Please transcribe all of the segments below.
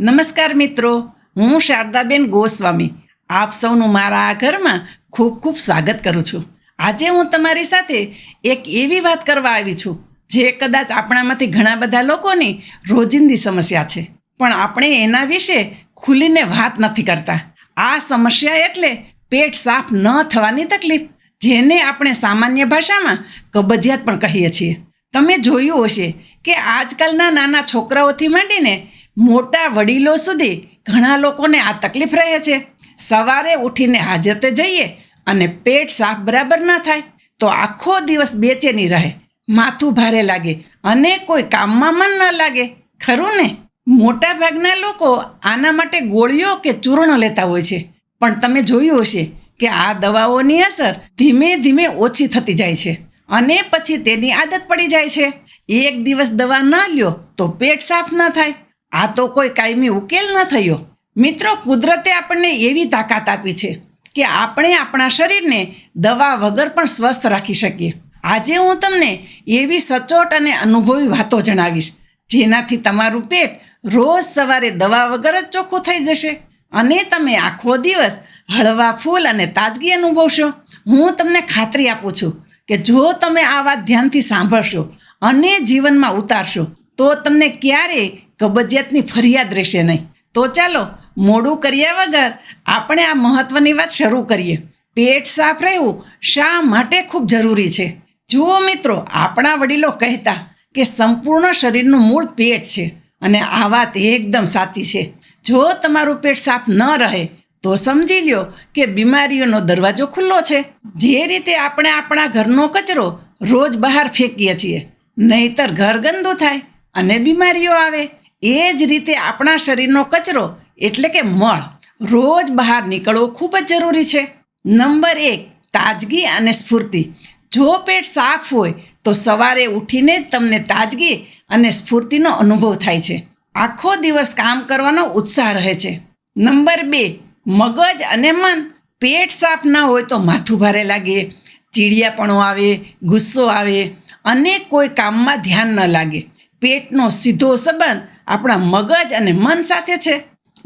નમસ્કાર મિત્રો, હું શારદાબેન ગોસ્વામી. આપ સૌનું મારા આ ઘરમાં ખૂબ ખૂબ સ્વાગત કરું છું. આજે હું તમારી સાથે એક એવી વાત કરવા આવી છું, જે કદાચ આપણામાંથી ઘણા બધા લોકોની રોજિંદી સમસ્યા છે. પણ આપણે એના વિશે ખુલીને વાત નથી કરતા. આ સમસ્યા એટલે પેટ સાફ ન થવાની તકલીફ, જેને આપણે સામાન્ય ભાષામાં કબજિયાત પણ કહીએ છીએ. તમે જોયું હશે કે આજકાલના નાના છોકરાઓથી માંડીને મોટા વડીલો સુધી ઘણા લોકોને આ તકલીફ રહે છે. સવારે ઉઠીને હાજતે જઈએ અને પેટ સાફ બરાબર ના થાય તો આખો દિવસ બેચેની રહે. માથું ભારે લાગે અને કોઈ કામમાં મન ન લાગે. ખરું ને? મોટાભાગના લોકો આના માટે ગોળીઓ કે ચૂર્ણ લેતા હોય છે. પણ તમે જોયું હશે કે આ દવાઓની અસર ધીમે ધીમે ઓછી થતી જાય છે અને પછી તેની આદત પડી જાય છે. એક દિવસ દવા ન લ્યો તો પેટ સાફ ન થાય. આ તો કોઈ કાયમી ઉકેલ ન થયો. મિત્રો, કુદરતે આપણને એવી તાકાત આપી છે કે આપણે આપણા શરીરને દવા વગર પણ સ્વસ્થ રાખી શકીએ. આજે હું તમને એવી સચોટ અને અનુભવી વાતો જણાવીશ, જેનાથી તમારું પેટ રોજ સવારે દવા વગર જ ચોખ્ખું થઈ જશે અને તમે આખો દિવસ હળવા ફૂલ અને તાજગી અનુભવશો. હું તમને ખાતરી આપું છું કે જો તમે આ વાત ધ્યાનથી સાંભળશો અને જીવનમાં ઉતારશો, તો તમને ક્યારેય કબજિયાતની ફરિયાદ રહેશે નહીં. તો ચાલો, મોડું કર્યા વગર આપણે આ મહત્વની વાત શરૂ કરીએ. પેટ સાફ રહેવું શા માટે ખૂબ જરૂરી છે? જુઓ મિત્રો, આપણા વડીલો કહેતા કે સંપૂર્ણ શરીરનું મૂળ પેટ છે અને આ વાત એકદમ સાચી છે. જો તમારું પેટ સાફ ન રહે, તો સમજી લ્યો કે બીમારીઓનો દરવાજો ખુલ્લો છે. જે રીતે આપણે આપણા ઘરનો કચરો રોજ બહાર ફેંકીએ છીએ, નહીતર ઘર ગંદુ થાય અને બીમારીઓ આવે. એ જ રીતે આપણા શરીરનો કચરો એટલે કે મળ. રોજ બહાર નીકળવો ખૂબ જ જરૂરી છે. નંબર એક, તાજગી અને સ્ફૂર્તિ. જો પેટ સાફ હોય, તો સવારે ઉઠીને જ તમને તાજગી અને સ્ફૂર્તિનો અનુભવ થાય છે. આખો દિવસ કામ કરવાનો ઉત્સાહ રહે છે. નંબર બે, મગજ અને મન. પેટ સાફ ન હોય તો માથું ભારે લાગે, ચીડિયાપણું આવે, ગુસ્સો આવે અને કોઈ કામમાં ધ્યાન ન લાગે. પેટનો સીધો સંબંધ આપણા મગજ અને મન સાથે છે.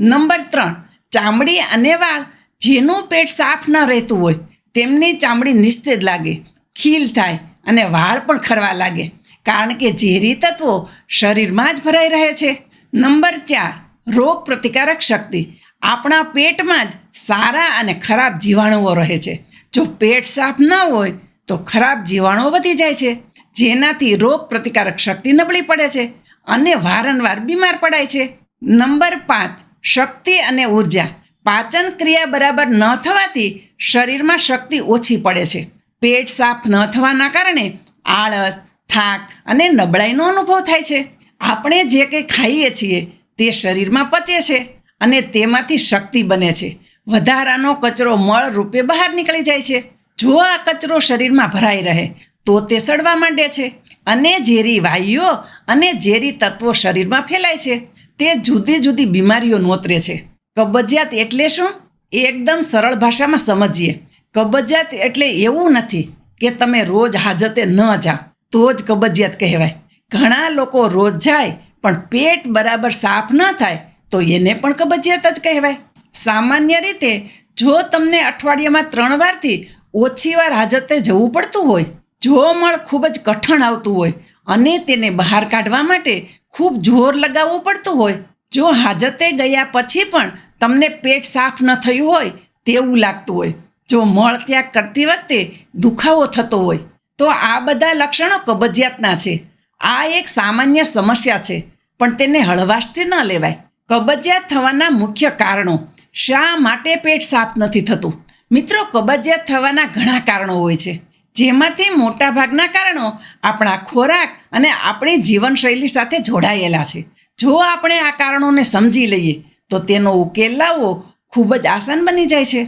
નંબર ત્રણ, ચામડી અને વાળ જેનું પેટ સાફ ન રહેતું હોય, તેમની ચામડી નિસ્તેજ લાગે, ખીલ થાય અને વાળ પણ ખરવા લાગે, કારણ કે ઝેરી તત્વો શરીરમાં જ ભરાઈ રહે છે. નંબર ચાર, રોગ પ્રતિકારક શક્તિ. આપણા પેટમાં જ સારા અને ખરાબ જીવાણુઓ રહે છે. જો પેટ સાફ ન હોય, તો ખરાબ જીવાણુઓ વધી જાય છે. જેનાથી રોગ પ્રતિકારક શક્તિ નબળી પડે છે. અને વારંવાર બીમાર પડાય છે. નંબર પાંચ, શક્તિ અને ઊર્જા. પાચન ક્રિયા બરાબર ન થવાથી શરીરમાં શક્તિ ઓછી પડે છે. પેટ સાફ ન થવાના કારણે આળસ, થાક અને નબળાઈનો અનુભવ થાય છે. આપણે જે કંઈ ખાઈએ છીએ તે શરીરમાં પચે છે અને તેમાંથી શક્તિ બને છે. વધારાનો કચરો મળ રૂપે બહાર નીકળી જાય છે. જો આ કચરો શરીરમાં ભરાઈ રહે તો તે સડવા માંડે છે. અને ઝેરી વાયુઓ અને ઝેરી તત્વો શરીરમાં ફેલાય છે. તે જુદી જુદી બીમારીઓ નોતરે છે. કબજિયાત એટલે શું? એકદમ સરળ ભાષામાં સમજીએ. કબજિયાત એટલે એવું નથી કે તમે રોજ હાજતે ન જાઓ. તો જ કબજિયાત કહેવાય. ઘણા લોકો રોજ જાય, પણ પેટ બરાબર સાફ ન થાય, તો એને પણ કબજિયાત જ કહેવાય. સામાન્ય રીતે જો તમને અઠવાડિયામાં ત્રણ વારથી ઓછી વાર હાજતે જવું પડતું હોય જો મળ ખૂબ જ કઠણ આવતું હોય અને તેને બહાર કાઢવા માટે ખૂબ જોર લગાવવું પડતું હોય. જો હાજતે ગયા પછી પણ તમને પેટ સાફ ન થયું હોય તેવું લાગતું હોય. જો મળ ત્યાગ કરતી વખતે દુખાવો થતો હોય, તો આ બધા લક્ષણો કબજિયાતના છે. આ એક સામાન્ય સમસ્યા છે, પણ તેને હળવાશથી ન લેવાય. કબજિયાત થવાના મુખ્ય કારણો, શા માટે પેટ સાફ નથી થતું? મિત્રો, કબજિયાત થવાના ઘણા કારણો હોય છે. જેમાંથી મોટાભાગના કારણો આપણા ખોરાક અને આપણી જીવનશૈલી સાથે જોડાયેલા છે. જો આપણે આ કારણોને સમજી લઈએ, તો તેનો ઉકેલ લાવવો ખૂબ જ આસાન બની જાય છે.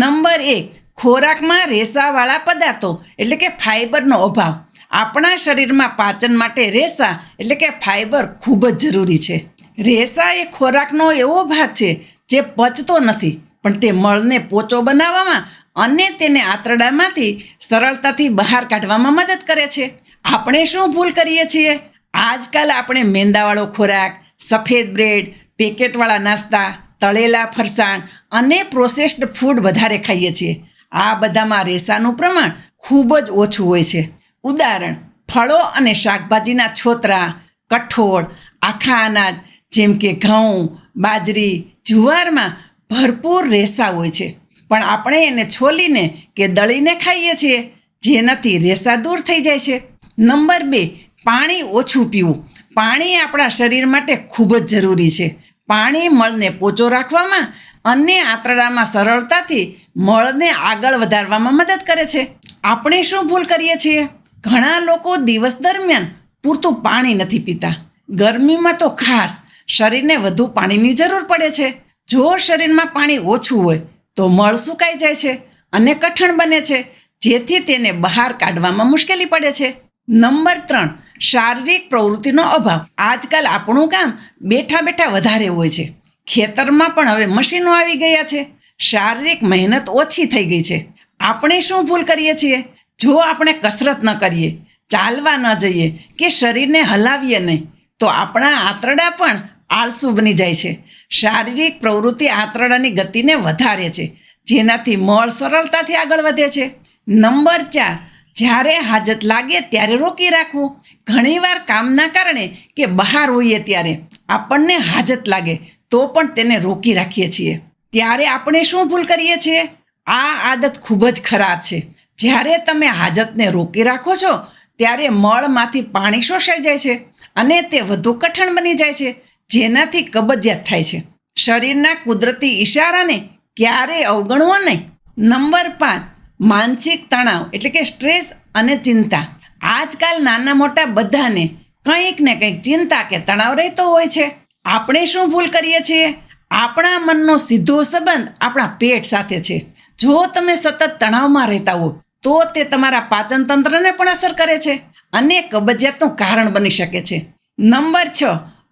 નંબર એક, ખોરાકમાં રેસાવાળા પદાર્થો, એટલે કે ફાઇબરનો અભાવ. આપણા શરીરમાં પાચન માટે રેસા, એટલે કે ફાઇબર ખૂબ જ જરૂરી છે. રેસા એ ખોરાકનો એવો ભાગ છે જે પચતો નથી, પણ તે મળને પોચો બનાવવામાં અને તેને આંતરડામાંથી સરળતાથી બહાર કાઢવામાં મદદ કરે છે. આપણે શું ભૂલ કરીએ છીએ? આજકાલ આપણે મેંદાવાળો ખોરાક, સફેદ બ્રેડ, પેકેટવાળા નાસ્તા, તળેલા ફરસાણ અને પ્રોસેસ્ડ ફૂડ વધારે ખાઈએ છીએ. આ બધામાં રેસાનું પ્રમાણ ખૂબ જ ઓછું હોય છે. ઉદાહરણ, ફળો અને શાકભાજીના છોતરા, કઠોળ, આખા અનાજ, જેમ કે ઘઉં, બાજરી, જુવારમાં ભરપૂર રેસા હોય છે. પણ આપણે એને છોલીને કે દળીને ખાઈએ છીએ, જેનાથી રેસા દૂર થઈ જાય છે. નંબર બે, પાણી ઓછું પીવું. પાણી આપણા શરીર માટે ખૂબ જ જરૂરી છે. પાણી મળને પોચો રાખવામાં અને આંતરડામાં સરળતાથી મળને આગળ વધારવામાં મદદ કરે છે. આપણે શું ભૂલ કરીએ છીએ? ઘણા લોકો દિવસ દરમિયાન પૂરતું પાણી નથી પીતા. ગરમીમાં તો ખાસ શરીરને વધુ પાણીની જરૂર પડે છે. જો શરીરમાં પાણી ઓછું હોય તો મળ સુકાઈ જાય છે અને કઠણ બને છે, જેથી તેને બહાર કાઢવામાં મુશ્કેલી પડે છે. નંબર ત્રણ, શારીરિક પ્રવૃત્તિનો અભાવ. આજકાલ આપણું કામ બેઠા બેઠા વધારે હોય છે. ખેતરમાં પણ હવે મશીનો આવી ગયા છે. શારીરિક મહેનત ઓછી થઈ ગઈ છે. આપણે શું ભૂલ કરીએ છીએ? જો આપણે કસરત ન કરીએ, ચાલવા ન જઈએ કે શરીરને હલાવીએ નહીં, તો આપણા આંતરડા પણ આળસુ બની જાય છે. શારીરિક પ્રવૃત્તિ આંતરડાની ગતિને વધારે છે. જેનાથી મળ સરળતાથી આગળ વધે છે. નંબર ચાર, જ્યારે હાજત લાગે ત્યારે રોકી રાખવું. ઘણીવાર કામના કારણે કે બહાર હોઈએ ત્યારે આપણને હાજત લાગે તો પણ તેને રોકી રાખીએ છીએ. ત્યારે આપણે શું ભૂલ કરીએ છીએ? આ આદત ખૂબ જ ખરાબ છે. જ્યારે તમે હાજતને રોકી રાખો છો, ત્યારે મળમાંથી પાણી શોષાઈ જાય છે અને તે વધુ કઠણ બની જાય છે. જેનાથી કબજિયાત થાય છે. શરીરના કુદરતી ઈશારાને ક્યારેય અવગણવો નહીં. નંબર પાંચ, માનસિક તણાવ એટલે કે સ્ટ્રેસ અને ચિંતા. આજકાલ નાના મોટા બધાને કંઈક ને કંઈક ચિંતા કે તણાવ રહેતો હોય છે. આપણે શું ભૂલ કરીએ છીએ? આપણા મનનો સીધો સંબંધ આપણા પેટ સાથે છે. જો તમે સતત તણાવમાં રહેતા હો, તો તે તમારા પાચન તંત્રને પણ અસર કરે છે અને કબજિયાતનું કારણ બની શકે છે. નંબર છ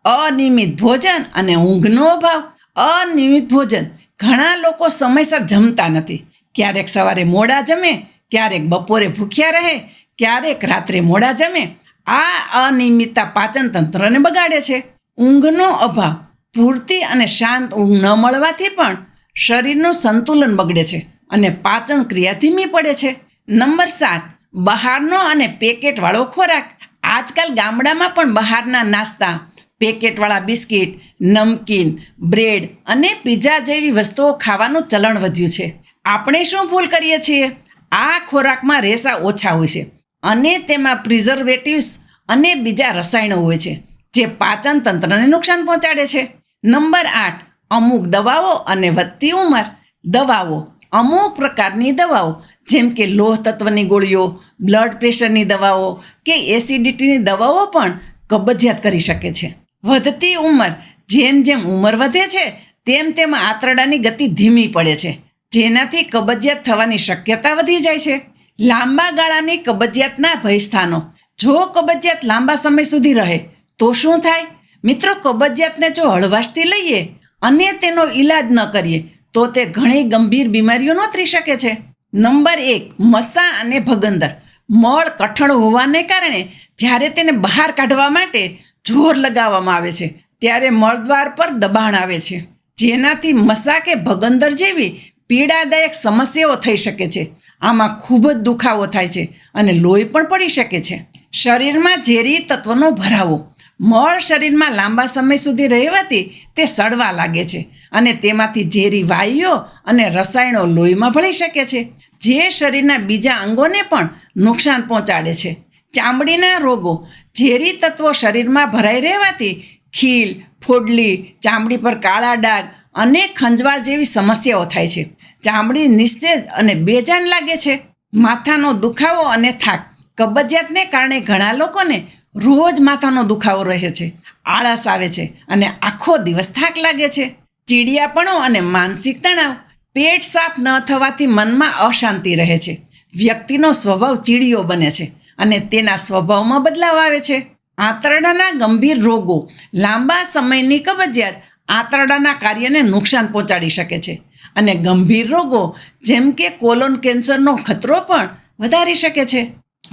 અનિયમિત ભોજન અને ઊંઘનો અભાવ. અનિયમિત ભોજન. ઘણા લોકો સમયસર જમતા નથી. ક્યારેક સવારે મોડા જમે, ક્યારેક બપોરે ભૂખ્યા રહે, ક્યારેક રાત્રે મોડા જમે. આ અનિયમિતતા પાચન તંત્રને બગાડે છે. ઊંઘનો અભાવ. પૂરતી અને શાંત ઊંઘ ન મળવાથી પણ શરીરનું સંતુલન બગડે છે અને પાચન ક્રિયા ધીમી પડે છે. નંબર સાત. બહારનો અને પેકેટવાળો ખોરાક. આજકાલ ગામડામાં પણ બહારના નાસ્તા પેકેટવાળા બિસ્કિટ, નમકીન, બ્રેડ અને પીઝા જેવી વસ્તુઓ ખાવાનું ચલણ વધ્યું છે. આપણે શું ભૂલ કરીએ છીએ? આ ખોરાકમાં રેસા ઓછા હોય છે અને તેમાં પ્રિઝર્વેટિવ્સ અને બીજા રસાયણો હોય છે, જે પાચન તંત્રને નુકસાન પહોંચાડે છે. નંબર આઠ, અમુક દવાઓ અને વધતી ઉંમર. દવાઓ, અમુક પ્રકારની દવાઓ, જેમ કે લોહ તત્વની ગોળીઓ, બ્લડ પ્રેશરની દવાઓ કે એસિડિટીની દવાઓ પણ કબજિયાત કરી શકે છે. વધતી ઉંમર. જેમ જેમ ઉંમર વધે છે, તેમ તેમ આંતરડાની ગતિ ધીમી પડે છે. જેનાથી કબજિયાત થવાની શક્યતા વધી જાય છે. લાંબા ગાળાની કબજિયાતના ભયસ્થાનો. જો કબજિયાત લાંબા સમય સુધી રહે, તો શું થાય? મિત્રો, કબજિયાતને જો હળવાશથી લઈએ, અને તેનો ઈલાજ ન કરીએ, તો તે ઘણી ગંભીર બીમારીઓ નોતરી શકે છે. નંબર એક, મસા અને ભગંદર. મળ કઠણ હોવાને કારણે જ્યારે તેને બહાર કાઢવા માટે જોર લગાવવામાં આવે છે. ત્યારે મળદ્વાર પર દબાણ આવે છે. જેનાથી મસા કે ભગંદર જેવી પીડાદાયક સમસ્યાઓ થઈ શકે છે. આમાં ખૂબ જ દુખાવો થાય છે અને લોહી પણ પડી શકે છે. શરીરમાં ઝેરી તત્વનો ભરાવો. મળ શરીરમાં લાંબા સમય સુધી રહેવાથી તે સડવા લાગે છે અને તેમાંથી ઝેરી વાયુઓ અને રસાયણો લોહીમાં ભળી શકે છે. જે શરીરના બીજા અંગોને પણ નુકસાન પહોંચાડે છે. ચામડીના રોગો ઝેરી તત્વો શરીરમાં ભરાઈ રહેવાથી ખીલ, ફોડલી, ચામડી પર કાળા ડાઘ અને ખંજવાળ જેવી સમસ્યાઓ થાય છે. ચામડી નિસ્તેજ અને બેજાન લાગે છે. માથાનો દુખાવો અને થાક કબજિયાતને કારણે ઘણા લોકોને રોજ માથાનો દુખાવો રહે છે. આળસ આવે છે અને આખો દિવસ થાક લાગે છે. ચીડિયાપણો અને માનસિક તણાવ પેટ સાફ ન થવાથી મનમાં અશાંતિ રહે છે. વ્યક્તિનો સ્વભાવ ચીડિયો બને છે. અને તેના સ્વભાવમાં બદલાવ આવે છે. આંતરડાના ગંભીર રોગો લાંબા સમયની કબજિયાત આંતરડાના કાર્યને નુકસાન પહોંચાડી શકે છે. અને ગંભીર રોગો જેમ કે કોલોન કેન્સરનો ખતરો પણ વધારી શકે છે.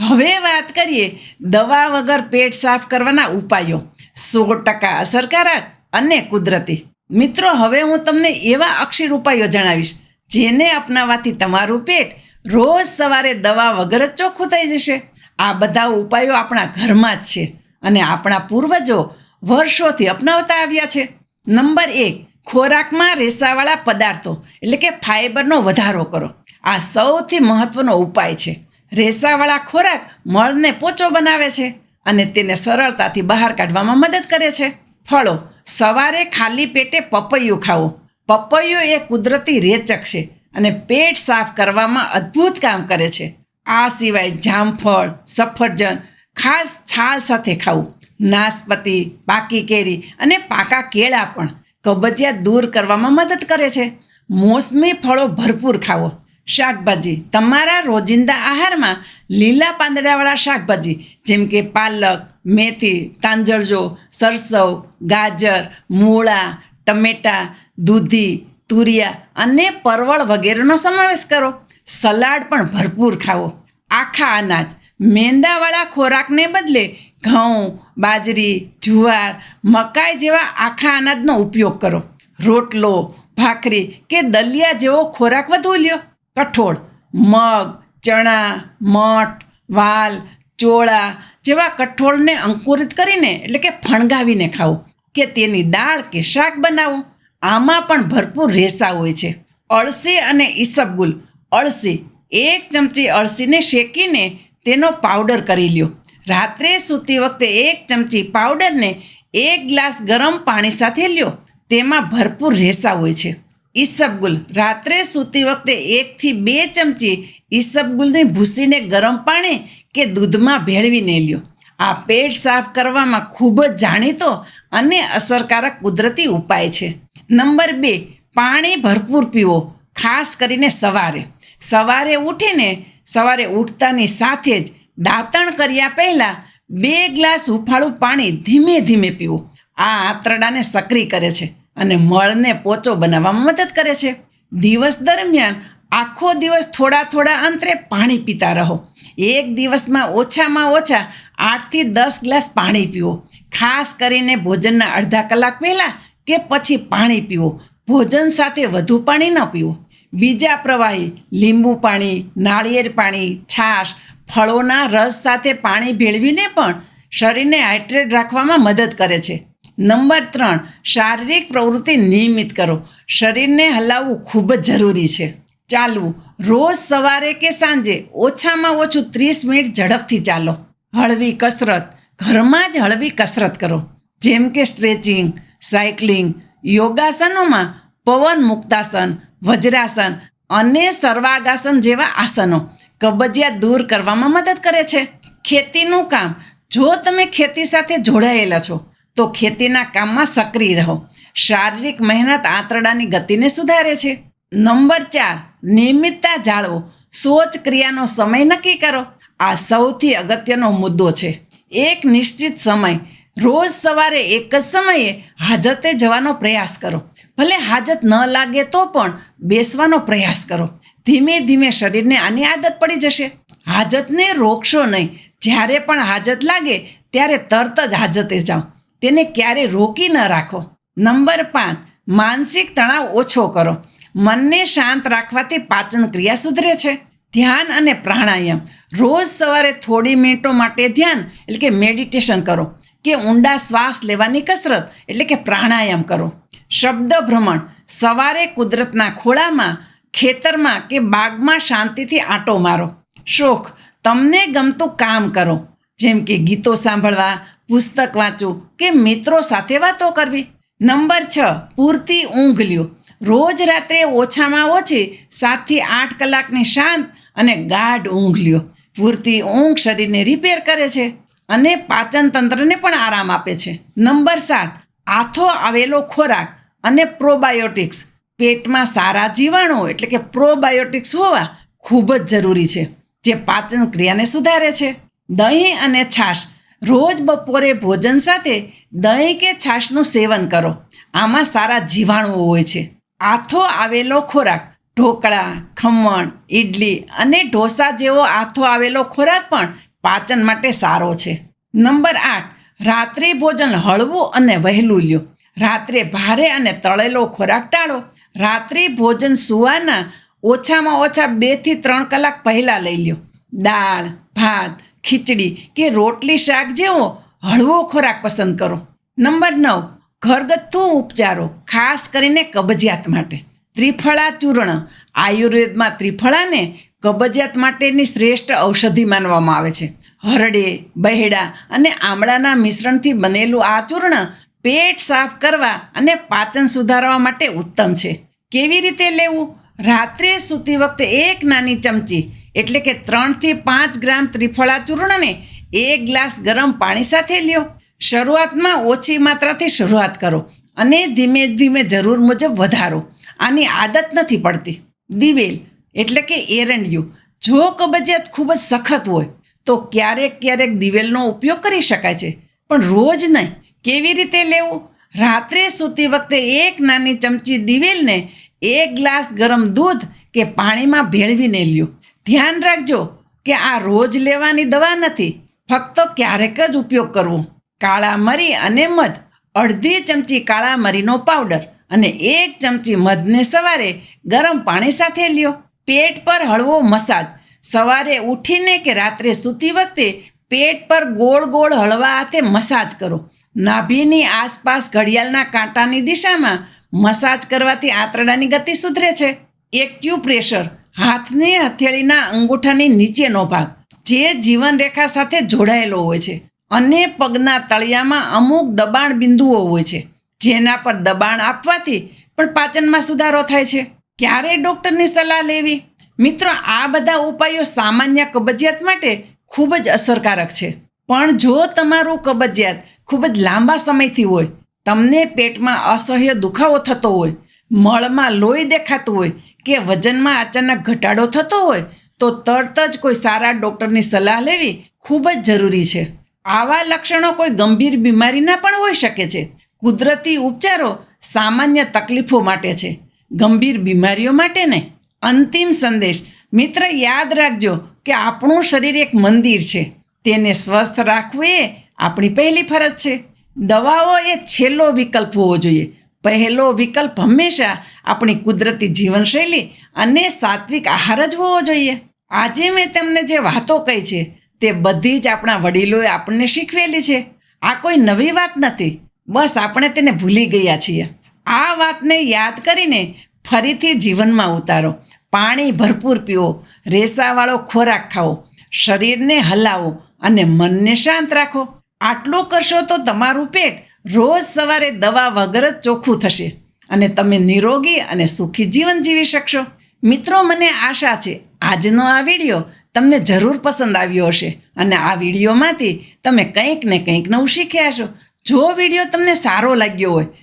હવે વાત કરીએ દવા વગર પેટ સાફ કરવાના ઉપાયો. સો ટકા અસરકારક અને કુદરતી. મિત્રો, હવે હું તમને એવા અક્ષર ઉપાયો જણાવીશ જેને અપનાવવાથી તમારું પેટ રોજ સવારે દવા વગર જ ચોખ્ખું થઈ જશે. આ બધા ઉપાયો આપણા ઘરમાં જ છે અને આપણા પૂર્વજો વર્ષોથી અપનાવતા આવ્યા છે. નંબર એક, ખોરાકમાં રેસાવાળા પદાર્થો, એટલે કે ફાઇબરનો વધારો કરો. આ સૌથી મહત્વનો ઉપાય છે. રેસાવાળા ખોરાક મળને પોચો બનાવે છે અને તેને સરળતાથી બહાર કાઢવામાં મદદ કરે છે. ફળો, સવારે ખાલી પેટે પપૈયું ખાવો પપૈયું એ કુદરતી રેચક છે અને પેટ સાફ કરવામાં અદ્ભુત કામ કરે છે. આ સિવાય જામફળ, સફરજન, ખાસ છાલ સાથે ખાવું. નાસપતિ, પાકી કેરી અને પાકા કેળા પણ કબજિયાત દૂર કરવામાં મદદ કરે છે. મોસમી ફળો ભરપૂર ખાવો. શાકભાજી. તમારા રોજિંદા આહારમાં લીલા પાંદડાવાળા શાકભાજી, જેમ કે પાલક, મેથી, તાંજળજો, સરસવ, ગાજર, મૂળા, ટમેટાં, દૂધી તુરિયા અને પરવળ વગેરેનો સમાવેશ કરો. સલાડ પણ ભરપૂર ખાવો આખા અનાજ, મેંદાવાળા ખોરાકને બદલે ઘઉં, બાજરી, જુવાર, મકાઈ જેવા આખા અનાજનો ઉપયોગ કરો. રોટલો, ભાખરી કે દલિયા જેવો ખોરાક વધુ લ્યો. કઠોળ, મગ, ચણા, મઠ, વાલ, ચોળા જેવા કઠોળને અંકુરિત કરીને એટલે કે ફણગાવીને ખાવું કે તેની દાળ કે શાક બનાવો. આમાં પણ ભરપૂર રેસા હોય છે. અળસી અને ઈસબગુલ. અળસી. એક ચમચી અળસીને શેકીને તેનો પાવડર કરી લ્યો. રાત્રે સૂતી વખતે એક ચમચી પાવડરને એક ગ્લાસ ગરમ પાણી સાથે લ્યો. તેમાં ભરપૂર રેસા હોય છે. ઈસબગુલ. રાત્રે સૂતી વખતે એકથી બે ચમચી ઈસબગુલને ભૂસીને ગરમ પાણી કે દૂધમાં ભેળવીને લ્યો. આ પેટ સાફ કરવામાં ખૂબ જ જાણીતો અને અસરકારક કુદરતી ઉપાય છે. નંબર બે, પાણી ભરપૂર પીવો, ખાસ કરીને સવારે. સવારે ઉઠીને, સવારે ઉઠતાની સાથે જ દાંતણ કર્યા પહેલાં બે ગ્લાસ હુંફાળું પાણી ધીમે ધીમે પીવું. આ આંતરડાને સક્રિય કરે છે અને મળને પોચો બનાવવામાં મદદ કરે છે. દિવસ દરમિયાન આખો દિવસ થોડા થોડા અંતરે પાણી પીતા રહો. એક દિવસમાં ઓછામાં ઓછા આઠથી દસ ગ્લાસ પાણી પીવો. ખાસ કરીને ભોજનના અડધા કલાક પહેલાં કે પછી પાણી પીવો? ભોજન સાથે વધુ પાણી ન પીવો. બીજા પ્રવાહી લીંબુ પાણી, નાળિયેર પાણી, છાશ, ફળોના રસ સાથે પાણી ભેળવીને પણ શરીરને હાઇડ્રેટ રાખવામાં મદદ કરે છે. નંબર ત્રણ, શારીરિક પ્રવૃત્તિ નિયમિત કરો. શરીરને હલાવવું ખૂબ જ જરૂરી છે. ચાલવું. રોજ સવારે કે સાંજે ઓછામાં ઓછું ત્રીસ મિનિટ ઝડપથી ચાલો. હળવી કસરત. ઘરમાં જ હળવી કસરત કરો. જેમ કે સ્ટ્રેચિંગ સાયકલિંગ, યોગાસનોમાં પવન મુક્તાસન, વજ્રાસન અને સર્વાગાસન જેવા આસનો કબજિયાત દૂર કરવામાં મદદ કરે છે. ખેતીનું કામ, જો તમે ખેતી સાથે જોડાયેલા છો, તો ખેતીના કામમાં સક્રિય રહો. શારીરિક મહેનત આંતરડાની ગતિને સુધારે છે. નંબર ચાર, નિયમિતતા જાળવો. શૌચ ક્રિયાનો સમય નક્કી કરો. આ સૌથી અગત્યનો મુદ્દો છે. એક નિશ્ચિત સમય રોજ સવારે એક જ સમયે હાજતે જવાનો પ્રયાસ કરો. ભલે હાજત ન લાગે તો પણ બેસવાનો પ્રયાસ કરો. ધીમે ધીમે શરીરને આની આદત પડી જશે. હાજતને રોકશો નહીં. જ્યારે પણ હાજત લાગે, ત્યારે તરત જ હાજતે જાઓ. તેને ક્યારે રોકી ન રાખો. નંબર પાંચ, માનસિક તણાવ ઓછો કરો. મનને શાંત રાખવાથી પાચન ક્રિયા સુધરે છે. ધ્યાન અને પ્રાણાયામ. રોજ સવારે થોડી મિનિટો માટે ધ્યાન, એટલે કે મેડિટેશન કરો. કે ઊંડા શ્વાસ લેવાની કસરત, એટલે કે પ્રાણાયામ કરો. શબ્દ ભ્રમણ સવારે કુદરતના ખોળામાં, ખેતરમાં કે બાગમાં શાંતિથી આંટો મારો. શોખ, તમને ગમતું કામ કરો. જેમ કે ગીતો સાંભળવા, પુસ્તક વાંચવું કે મિત્રો સાથે વાતો કરવી. નંબર છ, પૂરતી ઊંઘ લ્યો રોજ રાત્રે ઓછામાં ઓછી સાતથી આઠ કલાકની શાંત અને ગાઢ ઊંઘ લ્યો પૂરતી ઊંઘ શરીરને રિપેર કરે છે. અને પાચન તંત્રને પણ આરામ આપે છે. નંબર સાત, આથો આવેલો ખોરાક અને પ્રોબાયોટિક્સ. પેટમાં સારા જીવાણુઓ એટલે કે પ્રોબાયોટિક્સ હોવા ખૂબ જ જરૂરી છે, જે પાચન ક્રિયાને સુધારે છે. દહીં અને છાશ. રોજ બપોરે ભોજન સાથે દહીં કે છાશનું સેવન કરો. આમાં સારા જીવાણુઓ હોય છે. આથો આવેલો ખોરાક. ઢોકળા, ખમણ ઇડલી અને ઢોસા જેવો આથો આવેલો ખોરાક પણ પાચન માટે સારો છે. નંબર આઠ, રાત્રિ ભોજન હળવું અને વહેલું લ્યો. રાત્રે ભારે અને તળેલો ખોરાક ટાળો. રાત્રિ ભોજન સુવાના ઓછામાં ઓછા બેથી ત્રણ કલાક પહેલાં લઈ લ્યો. દાળ, ભાત, ખીચડી કે રોટલી શાક જેવો હળવો ખોરાક પસંદ કરો. નંબર નવ, ઘરગથ્થુ ઉપચારો, ખાસ કરીને કબજિયાત માટે. ત્રિફળા ચૂર્ણ આયુર્વેદમાં ત્રિફળાને કબજિયાત માટેની શ્રેષ્ઠ ઔષધિ માનવામાં આવે છે. હરડે, બહેડા અને આમળાના મિશ્રણથી બનેલું આ ચૂર્ણ પેટ સાફ કરવા અને પાચન સુધારવા માટે ઉત્તમ છે. કેવી રીતે લેવું? રાત્રે સૂતી વખતે એક નાની ચમચી, એટલે કે ત્રણથી પાંચ ગ્રામ ત્રિફળા ચૂર્ણને એક ગ્લાસ ગરમ પાણી સાથે લ્યો. શરૂઆતમાં ઓછી માત્રાથી શરૂઆત કરો અને ધીમે ધીમે જરૂર મુજબ વધારો. આની આદત નથી પડતી. દિવેલ એટલે કે એરંડિયું. જો કબજિયાત ખૂબ જ સખત હોય, તો ક્યારેક ક્યારેક દિવેલનો ઉપયોગ કરી શકાય છે. પણ રોજ નહીં. કેવી રીતે લેવું? રાત્રે સૂતી વખતે એક નાની ચમચી દિવેલને એક ગ્લાસ ગરમ દૂધ કે પાણીમાં ભેળવીને લ્યો. ધ્યાન રાખજો કે આ રોજ લેવાની દવા નથી. ફક્ત ક્યારેક જ ઉપયોગ કરવો. કાળા મરી અને મધ. અડધી ચમચી કાળા મરીનો પાવડર અને એક ચમચી મધને સવારે ગરમ પાણી સાથે લ્યો. પેટ પર હળવો મસાજ. સવારે ઉઠીને કે રાત્રે સૂતી વખતે પેટ પર ગોળ ગોળ હળવા હાથે મસાજ કરો. નાભીની આસપાસ ઘડિયાળના કાંટાની દિશામાં મસાજ કરવાથી આંતરડાની ગતિ સુધરે છે. એક્યુપ્રેશર હાથની હથેળીના અંગૂઠાની નીચેનો ભાગ, જે જીવનરેખા સાથે જોડાયેલો હોય છે. અને પગના તળિયામાં અમુક દબાણ બિંદુઓ હોય છે, જેના પર દબાણ આપવાથી પણ પાચનમાં સુધારો થાય છે. ક્યારે ડૉક્ટરની સલાહ લેવી? મિત્રો, આ બધા ઉપાયો સામાન્ય કબજિયાત માટે ખૂબ જ અસરકારક છે. પણ જો તમારું કબજિયાત ખૂબ જ લાંબા સમયથી હોય, તમને પેટમાં અસહ્ય દુખાવો થતો હોય, મળમાં લોહી દેખાતું હોય કે વજનમાં અચાનક ઘટાડો થતો હોય, તો તરત જ કોઈ સારા ડૉક્ટરની સલાહ લેવી ખૂબ જ જરૂરી છે. આવા લક્ષણો કોઈ ગંભીર બીમારીના પણ હોઈ શકે છે. કુદરતી ઉપચારો સામાન્ય તકલીફો માટે છે. ગંભીર બીમારીઓ માટે નહીં. અંતિમ સંદેશ. મિત્ર, યાદ રાખજો કે આપણું શરીર એક મંદિર છે. તેને સ્વસ્થ રાખવું એ આપણી પહેલી ફરજ છે. દવાઓ એ છેલ્લો વિકલ્પ હોવો જોઈએ. પહેલો વિકલ્પ હંમેશા આપણી કુદરતી જીવનશૈલી અને સાત્વિક આહાર જ હોવો જોઈએ. આજે મેં તમને જે વાતો કહી છે, તે બધી જ આપણા વડીલોએ આપણને શીખવેલી છે. આ કોઈ નવી વાત નથી. બસ આપણે તેને ભૂલી ગયા છીએ. આ વાતને યાદ કરીને ફરીથી જીવનમાં ઉતારો. પાણી ભરપૂર પીવો રેસાવાળો ખોરાક ખાઓ, શરીરને હલાવો અને મનને શાંત રાખો. આટલું કરશો તો તમારું પેટ રોજ સવારે દવા વગર જ ચોખ્ખું થશે અને તમે નિરોગી અને સુખી જીવન જીવી શકશો. મિત્રો, મને આશા છે આજનો આ વીડિયો તમને જરૂર પસંદ આવ્યો હશે અને આ વિડીયોમાંથી તમે કંઈક ને કંઈક નવું શીખ્યા છો જો વીડિયો તમને સારો લાગ્યો હોય